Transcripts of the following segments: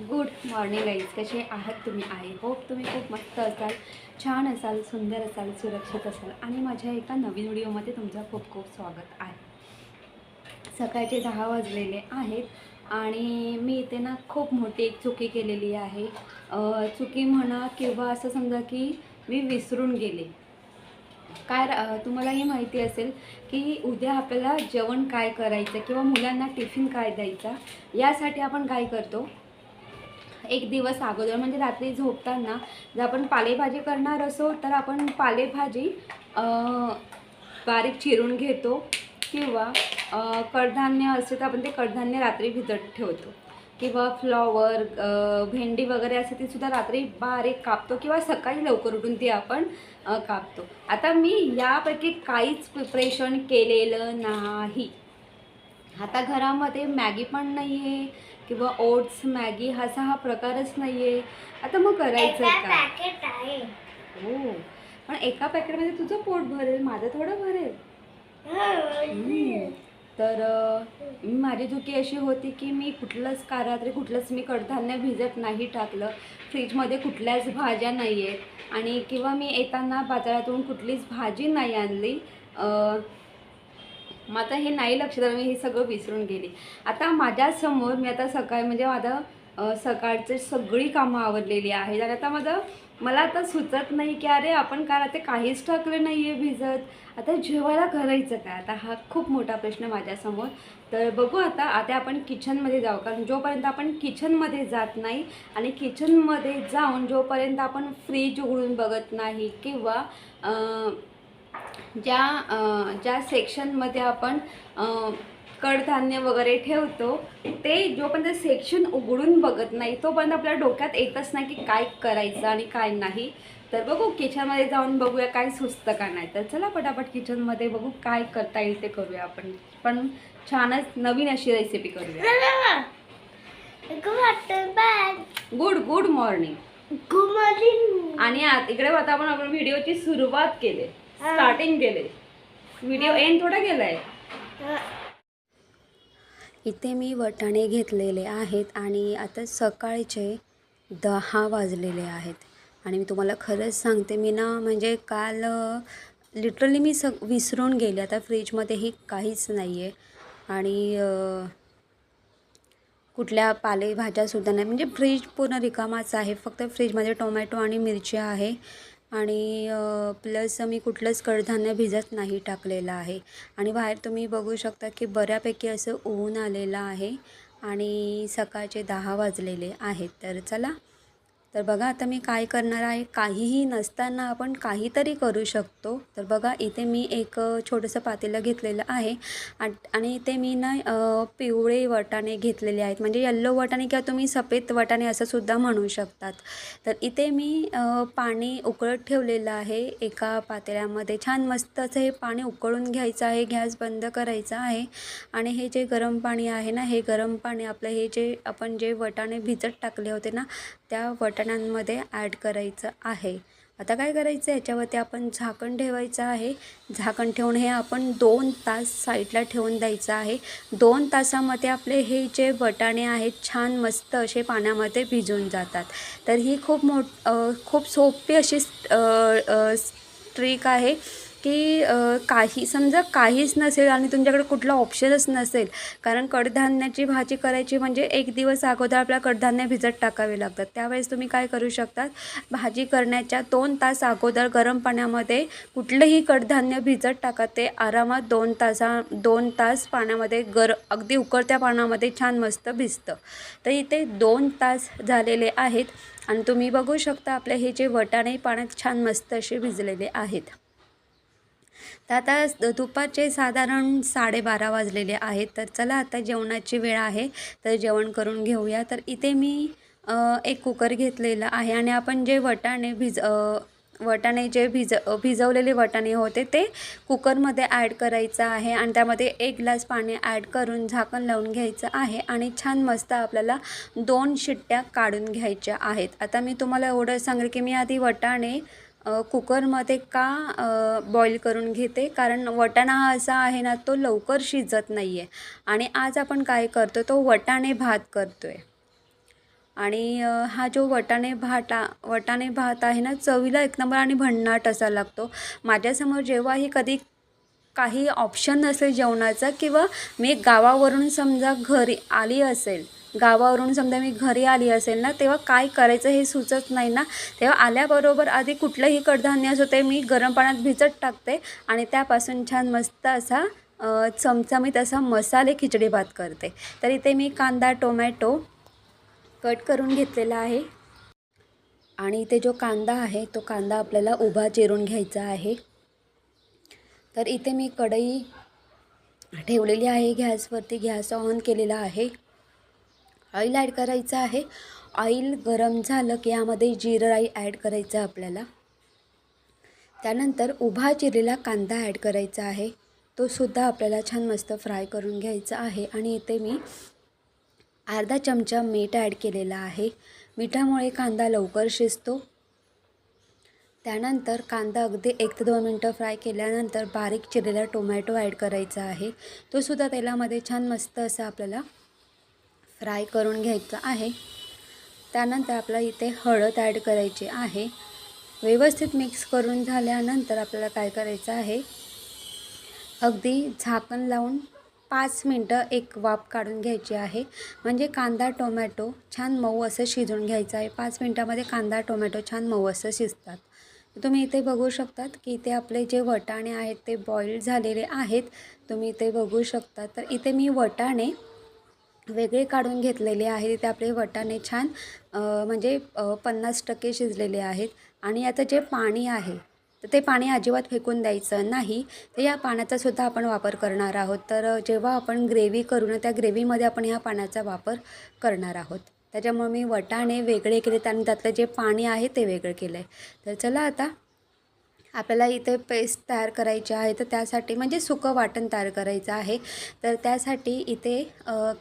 Good morning guys कसे आहात तुम्ही? आय होप तुम्ही खूप मस्त असाल छान असाल सुंदर असाल सुरक्षित असाल. आणि माझ्या एका नवीन व्हिडिओमध्ये तुमचं खूप खूप स्वागत आहे. सकाळचे दहा वाजलेले आहेत आणि मी इथे ना खूप मोठी एक चुकी केलेली आहे. चुकी म्हणा किंवा असं समजा की मी विसरून गेले. काय तुम्हाला तुम्हालाही माहिती असेल की उद्या आपल्याला जेवण काय करायचं किंवा मुलांना टिफिन काय द्यायचा यासाठी आपण काय करतो? एक दिवस अगोदर म्हणजे रात्री झोपताना जर आपण पालेभाजी करणार असो तर आपण पालेभाजी बारीक चिरून घेतो किंवा कडधान्य असेल तर आपण ते कडधान्य रात्री भिजत ठेवतो. किंवा फ्लॉवर भेंडी वगैरे असते ती सुद्धा रात्री बारीक कापतो किंवा सकाळी लवकर उठून ती आपण कापतो. आता मी यापैकी काहीच प्रिपरेशन केलेलं नाही. आता घरामध्ये मॅगी पण नाही आहे किंवा ओट्स मॅगी असा हा प्रकारच नाही आहे आता मग करायचं काय? पॅकेट आहे. हो. पण एका पॅकेटमध्ये तुझं पोट भरेल माझं थोडं भरेल. हम्म. तर अं, माझी चुकी अशी होती की मी कुठलंच का रात्री कुठलंच मी कडधान्य भिजत नाही टाकलं. फ्रीजमध्ये कुठल्याच भाज्या नाही आहेत आणि किंवा मी येताना बाजारातून कुठलीच भाजी नाही आणली. अं, मग आता हे नाही लक्षात आलं मी हे सगळं विसरून गेले. आता माझ्यासमोर मी आता सकाळी म्हणजे माझं सकाळचे सगळी कामं आवडलेली आहेत. आणि आता माझं मला आता सुचत नाही की अरे आपण काय ते काहीच टाकलं नाही आहे भिजत. आता जेवायला करायचं काय? आता हा खूप मोठा प्रश्न माझ्यासमोर. तर बघू आता आता आपण किचनमध्ये जाऊ. कारण जोपर्यंत आपण किचनमध्ये जात नाही आणि किचनमध्ये जाऊन जोपर्यंत आपण फ्रीज उघडून बघत नाही किंवा ज्या ज्या सेक्शनमध्ये आपण कडधान्य वगैरे ठेवतो ते जोपर्यंत सेक्शन उघडून बघत नाही तोपर्यंत आपल्या डोक्यात येतच नाही की काय करायचं आणि काय नाही. तर बघू किचनमध्ये जाऊन बघूया काय सुचतं का नाही. तर चला पटापट किचनमध्ये बघू काय करता येईल ते करूया आपण. पण छानच नवीन अशी रेसिपी करूया. गुड गुड मॉर्निंग आणि आत इकडे आता आपण आपण व्हिडिओची सुरुवात केली. स्टार्टिंग केले व्हिडिओ एंड थोडा गेलाय इथे मी वटाणे घेतलेले आहेत आणि आता सकाळचे दहा वाजलेले आहेत. आणि मी तुम्हाला खरंच सांगते मी ना म्हणजे काल लिटरली मी सग विसरून गेले. आता फ्रीजमध्येही काहीच नाही आहे आणि कुठल्या पालेभाज्यासुद्धा नाही. म्हणजे फ्रीज पूर्ण रिकामाच आहे. फक्त फ्रीजमध्ये टोमॅटो आणि मिरची आहे. आणि प्लस मी कुठलंच कडधान्य भिजत नाही टाकलेलं आहे. आणि बाहेर तुम्ही बघू शकता की बऱ्यापैकी असं ऊन आलेलं आहे आणि सकाळचे दहा वाजलेले आहेत. तर चला तर बघा आता मी काय करणार आहे? काहीही नसताना आपण काहीतरी करू शकतो. तर बघा इथे मी एक छोटंसं पातेलं घेतलेलं आहे. आणि इथे मी ना पिवळे वटाणे घेतलेले आहेत. म्हणजे यल्लो वटाणे किंवा तुम्ही सफेद वटाणे असं सुद्धा म्हणू शकतात. तर इथे मी पाणी उकळत ठेवलेलं आहे. एका पातेल्यामध्ये छान मस्त असं हे पाणी उकळून घ्यायचं आहे. गॅस बंद करायचा आहे. आणि हे जे गरम पाणी आहे ना हे गरम पाणी आपलं हे जे आपण जे वटाणे भिजत टाकले होते ना त्या वटाण्यांमध्ये ॲड करायचं आहे. आता काय करायचं? याच्यावरती आपण झाकण ठेवायचं आहे. झाकण ठेवून हे आपण दोन तास साईडला ठेवून द्यायचं आहे. दोन तासामध्ये आपले हे जे वटाणे आहेत छान मस्त असे पाण्यामध्ये भिजून जातात. तर ही खूप मोठ खूप सोपी अशी ट्रिक आहे. की काही समजा काहीच नसेल आणि तुमच्याकडे कुठला ऑप्शनच नसेल कारण कडधान्याची भाजी करायची म्हणजे एक दिवस अगोदर आपल्याला कडधान्य भिजत टाकावे लागतात. त्यावेळेस तुम्ही काय करू शकतात? भाजी करण्याच्या दोन तास अगोदर गरम पाण्यामध्ये कुठलंही कडधान्य भिजत टाका. ते आरामात दोन तासा दोन तास पाण्यामध्ये गर अगदी उकळत्या पाण्यामध्ये छान मस्त भिजतं. तर इथे दोन तास झालेले आहेत आणि तुम्ही बघू शकता आपले हे जे वटाणे पाण्यात छान मस्त असे भिजलेले आहेत. तर आता दुपारचे साधारण साडेबारा वाजलेले आहेत. तर चला आता जेवणाची वेळ आहे. तर जेवण करून घेऊया. तर इथे मी एक कुकर घेतलेला आहे आणि आपण जे वटाणे भिज वटाणे जे भिज भिजवलेले वटाणे होते ते कुकरमध्ये ॲड करायचं आहे आणि त्यामध्ये एक ग्लास पाणी ॲड करून झाकण लावून घ्यायचं आहे आणि छान मस्त आपल्याला दोन शिट्ट्या काढून घ्यायच्या आहेत. आता मी तुम्हाला एवढं सांगेल की मी आधी वटाणे कुकरमध्ये का बॉईल करून घेते? कारण वटाणा हा असा आहे ना तो लवकर शिजत नाही आहे आणि आज आपण काय करतो तो वटाणे भात करतो आहे आणि हा जो वटाणे भात वटाणे भात आहे ना चवीला एक नंबर आणि भन्नाट असा लागतो. माझ्यासमोर जेव्हाही कधी काही ऑप्शन नसेल जेवणाचा किंवा मी गावावरून समजा घरी आली असेल गावावरून समजा मी घरी आली असेल ना तेव्हा काय करायचं हे सुचत नाही ना. तेव्हा आल्याबरोबर आधी कुठलंही कडधान्य असो ते मी गरम पाण्यात भिजत टाकते आणि त्यापासून छान मस्त असा चमचमीत असा मसाले खिचडी भात करते. तर इथे मी कांदा टोमॅटो कट करून घेतलेला आहे. आणि इथे जो कांदा आहे तो कांदा आपल्याला उभा चिरून घ्यायचा आहे. तर इथे मी कढई ठेवलेली आहे गॅसवरती गॅस ऑन केलेला आहे. ऑइल ॲड करायचं आहे. ऑइल गरम झालं की यामध्ये जिरं राई ॲड करायचं आपल्याला. त्यानंतर उभा चिरलेला कांदा ॲड करायचा आहे. तो सुद्धा आपल्याला छान मस्त फ्राय करून घ्यायचा आहे. आणि इथे मी अर्धा चमचा मीठ ॲड केलेला आहे. मिठामुळे कांदा लवकर शिजतो. त्यानंतर कांदा अगदी एक ते दोन मिनटं फ्राय केल्यानंतर बारीक चिरलेला टोमॅटो ॲड करायचा आहे. तो सुद्धा तेलामध्ये छान मस्त असं आपल्याला फ्राय करून घ्यायचं आहे. त्यानंतर आपल्याला इथे हळद ॲड करायची आहे. व्यवस्थित मिक्स करून झाल्यानंतर आपल्याला काय करायचं आहे? अगदी झाकण लावून पाच मिनटं एक वाफ काढून घ्यायची आहे. म्हणजे कांदा टोमॅटो छान मऊ असं शिजून घ्यायचं आहे. पाच मिनटामध्ये कांदा टोमॅटो छान मऊ असं शिजतात. तुम्ही इथे बघू शकतात की इथे आपले जे वटाणे आहेत ते बॉईल झालेले आहेत. तुम्ही इथे बघू शकता तर इथे मी वटाणे वेगळे काढून घेतलेले आहेत. ते आपले वटाणे छान म्हणजे पन्नास टक्के शिजलेले आहेत. आणि आता जे पाणी आहे तर ते पाणी अजिबात फेकून द्यायचं नाही. तर या पाण्याचासुद्धा आपण वापर करणार आहोत. तर जेव्हा आपण ग्रेव्ही करू ना त्या ग्रेव्हीमध्ये आपण ह्या पाण्याचा वापर करणार आहोत. त्याच्यामुळे मी वटाणे वेगळे केले आणि त्यातलं जे पाणी आहे ते वेगळं केलं आहे तर चला आता आपल्याला इथे पेस्ट तयार करायची आहे तर त्यासाठी म्हणजे सुकं वाटण तयार करायचं आहे. तर त्यासाठी इथे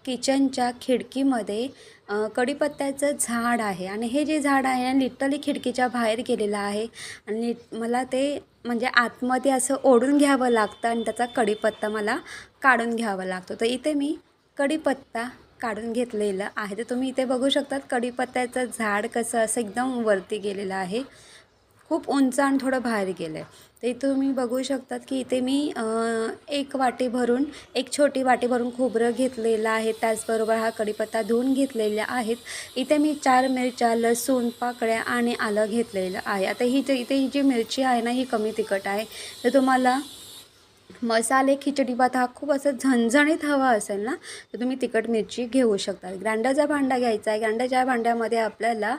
किचनच्या खिडकीमध्ये कडीपत्त्याचं कढीपत्त्याचं झाड आहे. आणि हे जे झाड आहे ना लिटरली खिडकीच्या बाहेर गेलेलं आहे. आणि मला ते म्हणजे आतमध्ये असं ओढून घ्यावं लागतं आणि त्याचा कढीपत्ता मला काढून घ्यावा लागतो. तर इथे मी कढीपत्ता काढून घेतलेलं आहे. तर तुम्ही इथे बघू शकतात कढीपत्त्याचं झाड कसं असं एकदम वरती गेलेलं आहे. खूप उंच आणि थोडं बाहेर गेलं आहे ते तुम्ही बघू शकतात की इथे मी एक वाटी भरून एक छोटी वाटी भरून खोबरं घेतलेलं आहे. त्याचबरोबर हा कढीपत्ता धुवून घेतलेला आहेत. इथे मी चार मिरच्या लसूण पाकळ्या आणि आलं घेतलेलं आहे. आता ही जी इथे ही जी मिरची आहे ना ही कमी तिखट आहे. तर तुम्हाला मसाले खिचडी भात हा खूप असं झणझणीत हवा असेल ना तर तुम्ही तिखट मिरची घेऊ शकता. ग्रांडाचा भांडा घ्यायचा आहे. ग्रांडाच्या भांड्यामध्ये आपल्याला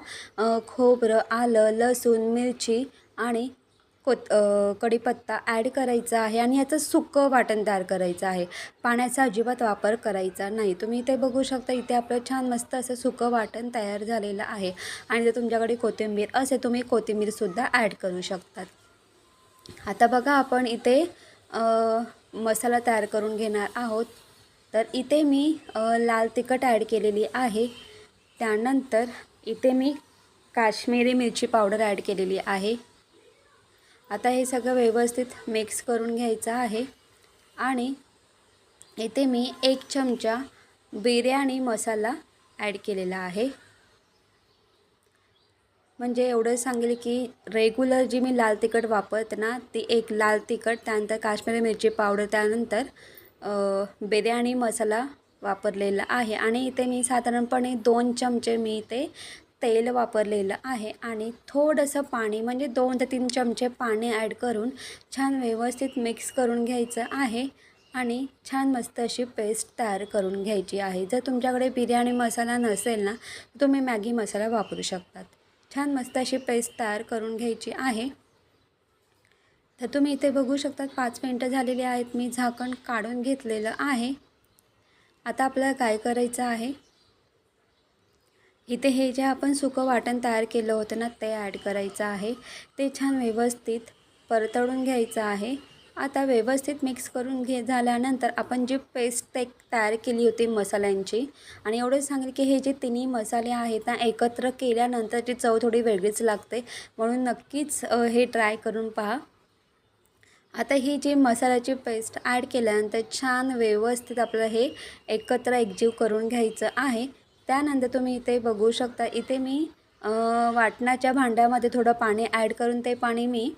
खोबरं आलं लसूण मिरची आणि कोत कढीपत्ता ॲड करायचा आहे आणि याचं सुकं वाटण तयार करायचं आहे. पाण्याचा अजिबात वापर करायचा नाही. तुम्ही इथे बघू शकता इथे आपलं छान मस्त असं सुकं वाटण तयार झालेलं आहे. आणि जर तुमच्याकडे कोथिंबीर असेल तुम्ही कोथिंबीरसुद्धा ॲड करू शकतात आता बघा आपण इथे मसाला तयार करून घेणार आहोत. तर इथे मी लाल तिखट ॲड केलेली आहे. त्यानंतर इथे मी काश्मीरी मिरची पावडर ॲड केलेली आहे. आता हे सगळं व्यवस्थित मिक्स करून घ्यायचं आहे. आणि इथे मी एक चमचा बिर्याणी मसाला ॲड केलेला आहे. म्हणजे एवढं सांगेल की रेग्युलर जी मी लाल तिखट वापरते ना ती एक लाल तिखट त्यानंतर काश्मीरी मिरची पावडर त्यानंतर बिर्याणी मसाला वापरलेला आहे. आणि इथे मी साधारणपणे दोन चमचे मी इथे तेल वापरलेलं आहे. आणि थोडंसं पाणी म्हणजे दोन ते तीन चमचे पाणी ॲड करून छान व्यवस्थित मिक्स करून घ्यायचं आहे. आणि छान मस्त अशी पेस्ट तयार करून घ्यायची आहे. जर तुमच्याकडे बिर्याणी मसाला नसेल ना तुम्ही मॅगी मसाला वापरू शकतात. छान मस्त अशी पेस्ट तयार करून घ्यायची आहे. तर तुम्ही इथे बघू शकतात पाच मिनटं झालेली आहेत. मी झाकण काढून घेतलेलं आहे. आता आपल्याला काय करायचं आहे? इथे हे जे आपण सुकं वाटण तयार केलं होतं ना ते ॲड करायचं आहे. ते छान व्यवस्थित परतळून घ्यायचं आहे. आता व्यवस्थित मिक्स करून घे झाल्यानंतर आपण जी पेस्ट ते तयार केली होती मसाल्यांची आणि एवढंच सांगेल की हे जे तिन्ही मसाले आहेत ना एकत्र केल्यानंतर चव थोडी वेगळीच लागते. म्हणून नक्कीच हे ट्राय करून पहा. आता ही जी मसाल्याची पेस्ट ॲड केल्यानंतर छान व्यवस्थित आपलं हे एकत्र एकजीव करून घ्यायचं आहे. त्यानंतर तुम्ही इथे बघू शकता इथे मी वाटणाच्या भांड्यामध्ये थोडं पाणी ॲड करून ते पाणी मी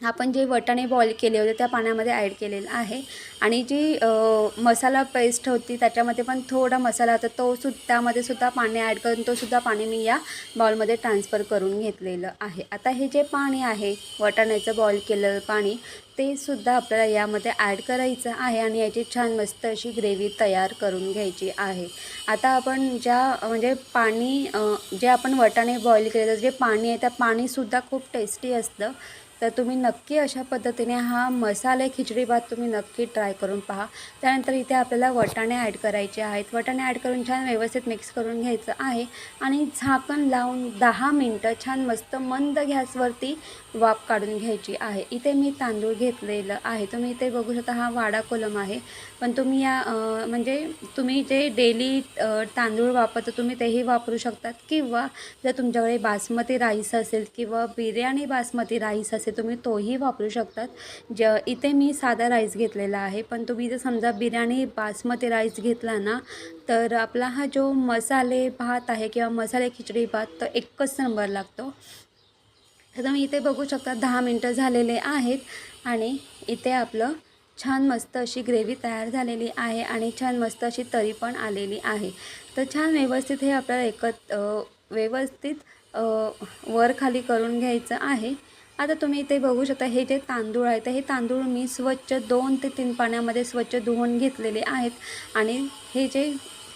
आपण जे वटाणे बॉईल केले होते त्या पाण्यामध्ये ॲड केलेलं आहे. आणि जी मसाला पेस्ट होती त्याच्यामध्ये पण थोडा मसाला होता तो सु त्यामध्ये सुद्धा पाणी ॲड करून तो सुद्धा पाणी मी या बाउलमध्ये ट्रान्सफर करून घेतलेलं आहे. आता हे जे पाणी आहे वटाण्याचं बॉईल केलेलं पाणी ते सुद्धा आपल्याला यामध्ये ॲड करायचं आहे आणि याची छान मस्त अशी ग्रेव्ही तयार करून घ्यायची आहे. आता आपण ज्या म्हणजे पाणी जे आपण वटाणे बॉईल केलेलं जे पाणी आहे त्या पाणीसुद्धा खूप टेस्टी असतं. तर तुम्ही नक्की अशा पद्धतीने हा मसाले खिचडी भात तुम्ही नक्की ट्राय करून पहा. त्यानंतर इथे आपल्याला वटाणे ॲड करायचे आहेत. वटाणे ॲड करून छान व्यवस्थित मिक्स करून घ्यायचं आहे. आणि झाकण लावून दहा मिनटं छान मस्त मंद गॅसवरती वाफ काढून घ्यायची आहे. इथे मी तांदूळ घेतलेलं आहे. तुम्ही इथे बघू शकता हा वाडा कोलम आहे. पण तुम्ही या म्हणजे तुम्ही जे डेली तांदूळ वापरता तुम्ही तेही वापरू शकतात. किंवा जर तुमच्याकडे बासमती राईस असेल किंवा बिर्याणी बासमती राईस असेल तुम्ही तोही वापरू शकतात. ज इथे मी साधा राईस घेतलेला आहे पण तुम्ही जर समजा बिर्याणी बासमती राईस घेतला ना तर आपला हा जो मसाले भात आहे किंवा मसाले खिचडी भात तर एकच नंबर लागतो. तर तुम्ही इथे बघू शकता दहा मिनटं झालेले आहेत आणि इथे आपलं छान मस्त अशी ग्रेव्ही तयार झालेली आहे आणि छान मस्त अशी तरी पण आलेली आहे. तर छान व्यवस्थित हे आपल्याला एकत व्यवस्थित वर खाली करून घ्यायचं आहे. आता तुम्ही इथे बघू शकता हे जे तांदूळ आहेत हे तांदूळ मी स्वच्छ दोन ते तीन पाण्यामध्ये स्वच्छ धुवून घेतलेले आहेत. आणि हे जे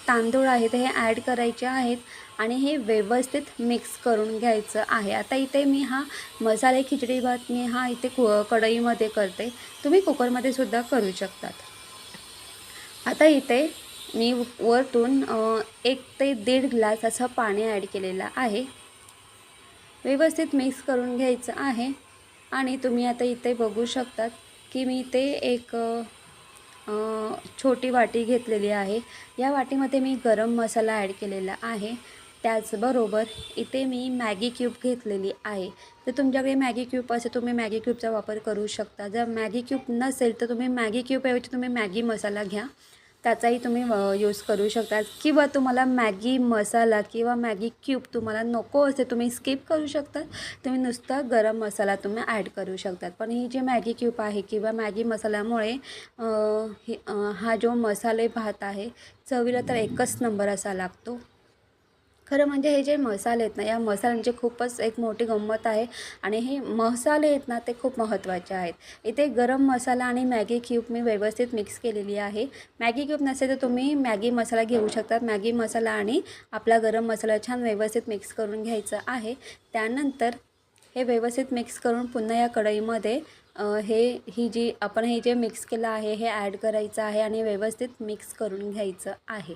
तांदूळ आहेत हे ॲड करायचे आहेत आणि हे व्यवस्थित मिक्स करून घ्यायचं आहे. आता इथे मी हा मसाले खिचडी भात मी हा इथे कु कढईमध्ये करते. तुम्ही कुकरमध्ये सुद्धा करू शकतात. आता इथे मी वरतून एक ते दीड ग्लास असं पाणी ॲड केलेलं आहे. व्यवस्थित मिक्स करून घ्यायचं आहे. आणि तुम्ही आता इथे बघू शकतात की मी इथे एक छोटी वाटी घेतलेली आहे. या वाटीमध्ये मी गरम मसाला ॲड केलेला आहे. त्याचबरोबर इथे मी मॅगी क्यूब घेतलेली आहे. तर तुमच्याकडे मॅगी क्यूब असेल तुम्ही मॅगी क्यूबचा वापर करू शकता. जर मॅगी क्यूब नसेल तर तुम्ही मॅगी क्यूबऐवजी तुम्ही मॅगी मसाला घ्या. त्याचाही तुम्ही यूज करू शकता किंवा तुम्हाला मॅगी मसाला किंवा मॅगी क्यूब तुम्हाला नको असे तुम्ही स्किप करू शकता. तुम्ही नुसता गरम मसाला तुम्ही ॲड करू शकतात. पण ही जी मॅगी क्यूब आहे किंवा मॅगी मसाल्यामुळे हा जो मसाले भात आहे चवीला तर एकच नंबर असा लागतो. खरं म्हणजे हे जे मसाले आहेत ना या मसाल्यांची खूपच एक मोठी गंमत आहे आणि हे मसाले आहेत ना ते खूप महत्त्वाचे आहेत. इथे गरम मसाला आणि मॅगी क्यूब मी व्यवस्थित मिक्स केलेली आहे. मॅगी क्यूब नसेल तर तुम्ही मॅगी मसाला घेऊ शकतात. मॅगी मसाला आणि आपला गरम मसाला छान व्यवस्थित मिक्स करून घ्यायचं आहे. त्यानंतर हे व्यवस्थित मिक्स करून पुन्हा या कढईमध्ये हे ही जी आपण हे जे मिक्स केलं आहे हे ॲड करायचं आहे आणि व्यवस्थित मिक्स करून घ्यायचं आहे.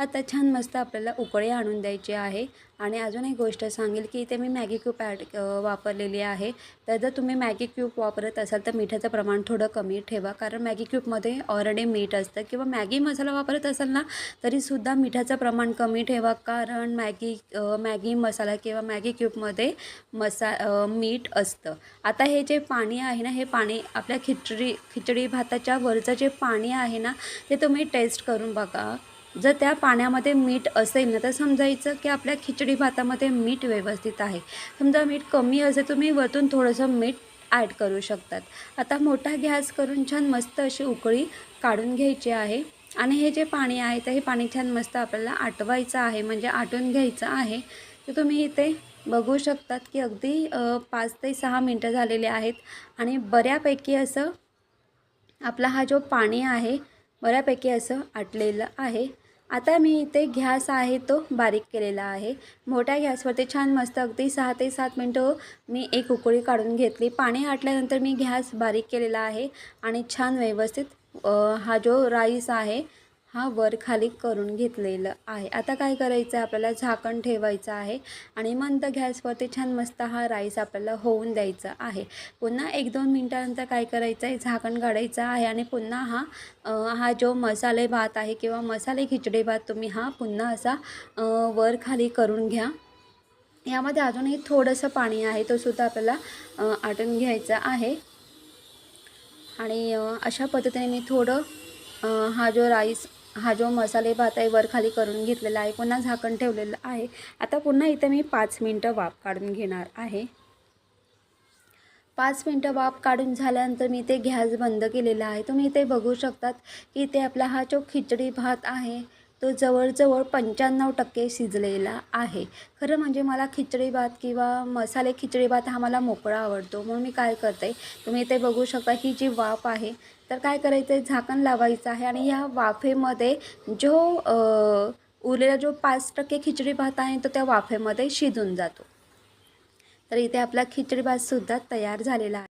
आता छान मस्त आपल्याला उकळे आणून द्यायचे आहे. आणि अजून एक गोष्ट सांगेल की इथे मी मॅगी क्यूब ॲड वापरलेली आहे. तर जर तुम्ही मॅगी क्यूब वापरत असाल तर मिठाचं प्रमाण थोडं कमी ठेवा. कारण मॅगी क्यूबमध्ये ऑलरेडी मीठ असतं. किंवा मॅगी मसाला वापरत असाल ना तरीसुद्धा मिठाचं प्रमाण कमी ठेवा. कारण मॅगी मॅगी मसाला किंवा मॅगी क्यूबमध्ये मसा मीठ असतं. आता हे जे पाणी आहे ना हे पाणी आपल्या खिचडी खिचडी भाताच्या वरचं जे पाणी आहे ना ते तुम्ही टेस्ट करून बघा. जर त्या पाण्यामध्ये मीठ असेल ना तर समजायचं की आपल्या खिचडी भातामध्ये मीठ व्यवस्थित आहे. समजा मीठ कमी असेल तुम्ही वरतून थोडंसं मीठ ॲड करू शकतात. आता मोठा गॅस करून छान मस्त अशी उकळी काढून घ्यायची आहे. आणि हे जे पाणी आहे तर हे पाणी छान मस्त आपल्याला आटवायचं आहे म्हणजे आटून घ्यायचं आहे. तर तुम्ही इथे बघू शकतात की अगदी पाच ते सहा मिनटं झालेले आहेत. आणि बऱ्यापैकी असं आपला हा जो पाणी आहे बऱ्यापैकी असं आटलेलं आहे. आता मी इथे गॅस आहे तो बारीक केलेला आहे. मोठ्या गॅसवरती छान मस्त अगदी सहा ते सात मिनटं मी एक उकळी काढून घेतली. पाणी आटल्यानंतर मी गॅस बारीक केलेला आहे आणि छान व्यवस्थित हा जो राईस आहे हा वर खाली करून घेतलेलं आहे. आता काय करायचं आहे? आपल्याला झाकण ठेवायचं आहे आणि मंद गॅसवरती छान मस्त हा राईस आपल्याला होऊन द्यायचा आहे. पुन्हा एक दोन मिनटानंतर काय करायचं आहे? झाकण काढायचं आहे आणि पुन्हा हा हा जो मसाले भात आहे किंवा मसाले खिचडी भात तुम्ही हा पुन्हा असा वर खाली करून घ्या. यामध्ये अजूनही थोडंसं पाणी आहे तो सुद्धा आपल्याला आटून घ्यायचा आहे. आणि अशा पद्धतीने मी थोडं हा जो राईस हा जो मसाले भात आहे वर खाली करून घेतलेला आहे पुन्हा झाकण ठेवलेलं आहे. आता पुन्हा इथं मी पाच मिनटं वाफ काढून घेणार आहे. पाच मिनटं वाफ काढून झाल्यानंतर मी ते गॅस बंद केलेला आहे. तुम्ही इथे बघू शकतात की इथे आपला हा जो खिचडी भात आहे तो जवळजवळ पंच्याण्णव टक्के शिजलेला आहे. खरं म्हणजे मला खिचडी भात किंवा मसाले खिचडी भात हा मला मोकळा आवडतो. म्हणून मी काय करते तुम्ही इथे बघू शकता ही जी वाफ आहे तर काय करायचं आहे झाकण लावायचं आहे आणि ह्या वाफेमध्ये जो उरलेला जो पाच टक्के खिचडी भात आहे तो त्या वाफेमध्ये शिजून जातो. तर इथे आपला खिचडी भातसुद्धा तयार झालेला आहे.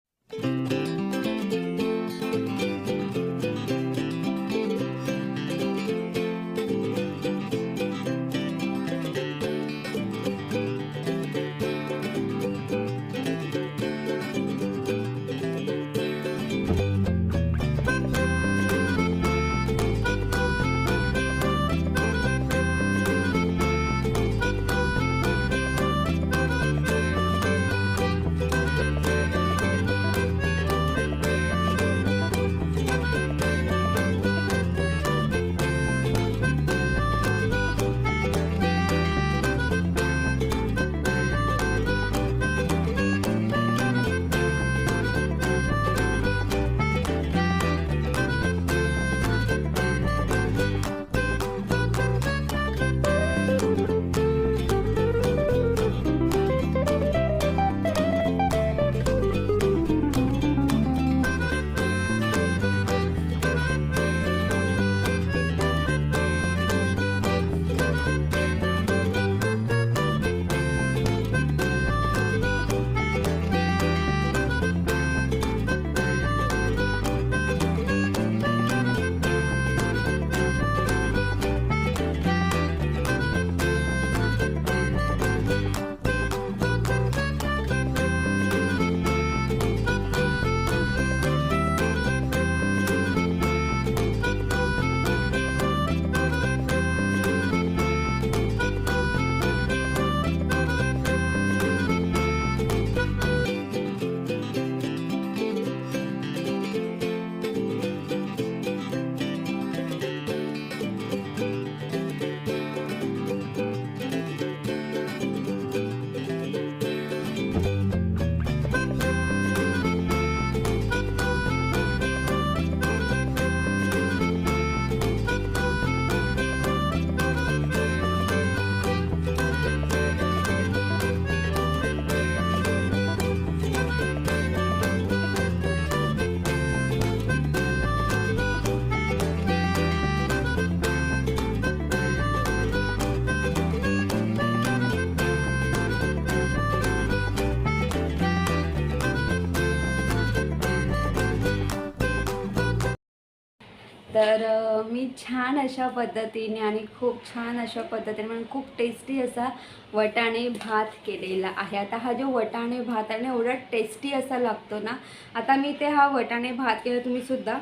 तर मी छान अशा पद्धतीने आणि खूप छान अशा पद्धतीने म्हणून खूप टेस्टी असा वटाणे भात केलेला आहे. आता हा जो वटाणे भात आहे ना एवढा टेस्टी असा लागतो ना आता मी ते हा वटाणे भात केला तुम्ही सुद्धा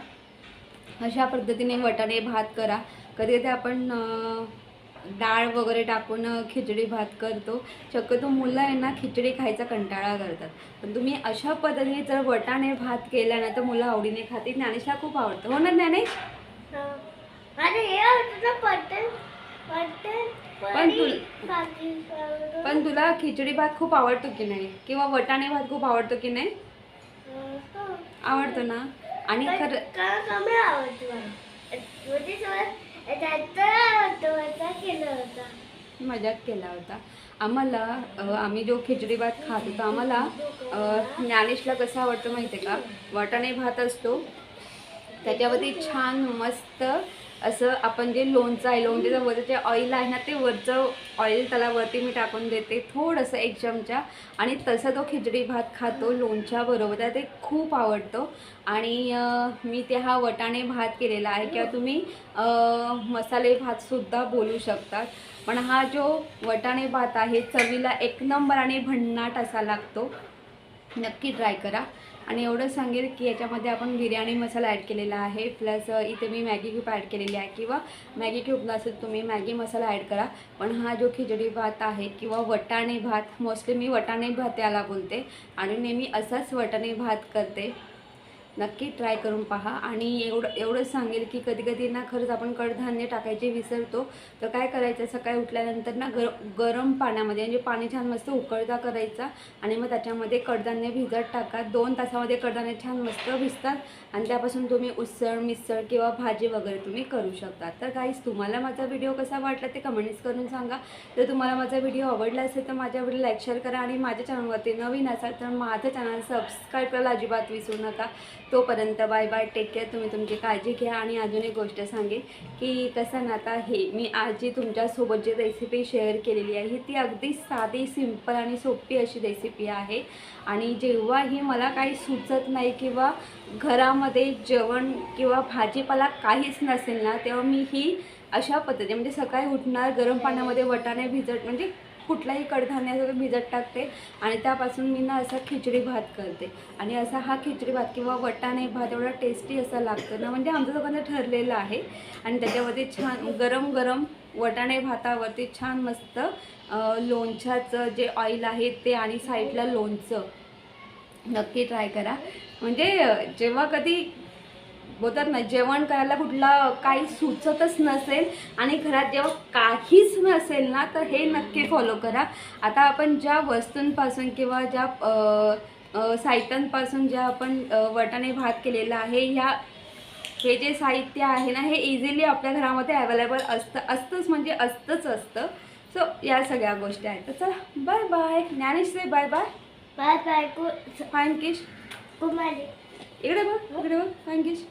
अशा पद्धतीने वटाणे भात करा. कधी कधी आपण डाळ वगैरे टाकून खिचडी भात करतो. शक्यतो मुलं आहे ना खिचडी खायचा कंटाळा करतात. पण तुम्ही अशा पद्धतीने जर वटाणे भात केला ना तर मुलं आवडीने खातील ज्ञानेशला खूप आवडतं हो ना ज्ञानेश अरे हे तुझं पटन पटन पण तू- पण तुला खिचडी भात खूप आवडतो की नाही? किंवा वटाणे भात खूप आवडतो की नाही? आवडतो. ना? आणि खरं म्हणजे मजाक केला होता. आम्हाला आम्ही जो खिचडी भात खात होतो आम्हाला ज्ञानेशला कसं आवडतं माहिती आहे का? वाटाणे भात असतो. त्याच्यावरती छान मस्त असं आपण जे लोणचं आहे लोणच्याचं वरचं जे ऑइल आहे ना ते वरचं ऑइल त्याला वरती मी टाकून देते. थोडंसं एक चमचा. आणि तसं तो खिचडी भात खातो लोणच्याबरोबर त्याला ते खूप आवडतो. आणि मी ते हा वटाणे भात केलेला आहे. किंवा तुम्ही मसाले भातसुद्धा बोलू शकतात. पण हा जो वटाणे भात आहे चवीला एक नंबर आणि भन्नाट असा लागतो. नक्की ट्राय करा. आणि एवढं सांगेल की याच्यामध्ये आपण बिर्याणी मसाला ॲड केलेला आहे. प्लस इथे मी मॅगी क्यूब ॲड केलेली आहे. किंवा मॅगी क्यूब नसेल तुम्ही मॅगी मसाला ॲड करा. पण हा जो खिचडी भात आहे किंवा वटाणे भात मोस्टली मी वटाणे भात याला बोलते. आणि नेहमी असाच वटाणे भात करते. नक्की ट्राय करून पहा. आणि एवढं एवढंच सांगेल की कधी कधी ना खरंच आपण कडधान्य टाकायचे विसरतो. तर काय करायचं? सकाळी उठल्यानंतर ना गर गरम पाण्यामध्ये म्हणजे पाणी छान मस्त उकळता करायचा. आणि मग त्याच्यामध्ये कडधान्य भिजत टाका. दोन तासामध्ये कडधान्य छान मस्त भिजतात. आणि त्यापासून तुम्ही उसळ मिसळ किंवा भाजी वगैरे तुम्ही करू शकता. तर काहीच तुम्हाला माझा व्हिडिओ कसा वाटला ते कमेंट्स करून सांगा. जर तुम्हाला माझा व्हिडिओ आवडला असेल तर माझ्या व्हिडिओ लाईक शेअर करा. आणि माझ्या चॅनलवरती नवीन असाल तर माझं चॅनल सबस्क्राईब करायला अजिबात विसरू नका. तोपर्यंत बाय बाय टेक केअर तुम्ही तुमची काळजी घ्या. आणि अजून एक गोष्ट सांगेन की कसं ना आता हे मी आज जी तुमच्यासोबत जी रेसिपी शेअर केलेली आहे ती अगदी साधी सिंपल आणि सोपी अशी रेसिपी आहे. आणि जेव्हाही मला काही सुचत नाही किंवा घरामध्ये जेवण किंवा भाजीपाला काहीच नसेल ना तेव्हा मी ही अशा पद्धतीने म्हणजे सकाळी उठणार गरम पाण्यामध्ये वटाणे भिजत म्हणजे कुठलाही कडधान्य असं भिजत टाकते आणि त्यापासून मी ना असा खिचडी भात करते. आणि असा हा खिचडी भात किंवा वटाणे भात एवढा टेस्टी असा लागतो ना म्हणजे आमचं दोघांचं ठरलेलं आहे. आणि त्याच्यावरती छान गरम गरम वटाणे भातावरती छान मस्त लोणच्याचं जे ऑइल आहे ते आणि साईडला लोणचं. नक्की ट्राय करा. म्हणजे जेव्हा कधी बोलतात ना जेवण करायला कुठला काही सुचतच नसेल आणि घरात जेव्हा काहीच नसेल ना तर हे नक्की फॉलो करा. आता आपण ज्या वस्तूंपासून किंवा ज्या साहित्यांपासून ज्या आपण अ, वटाणे भात केलेला आहे ह्या हे जे साहित्य आहे ना हे इझिली आपल्या घरामध्ये अवेलेबल असतं असतंच म्हणजे असतंच असतं. सो या सगळ्या गोष्टी आहेत. तर चला बाय बाय ज्ञानेश से बाय बाय बाय बाय कु फाईन किश कुमारी. इकडे बघ इकडे बघ. फाईन किश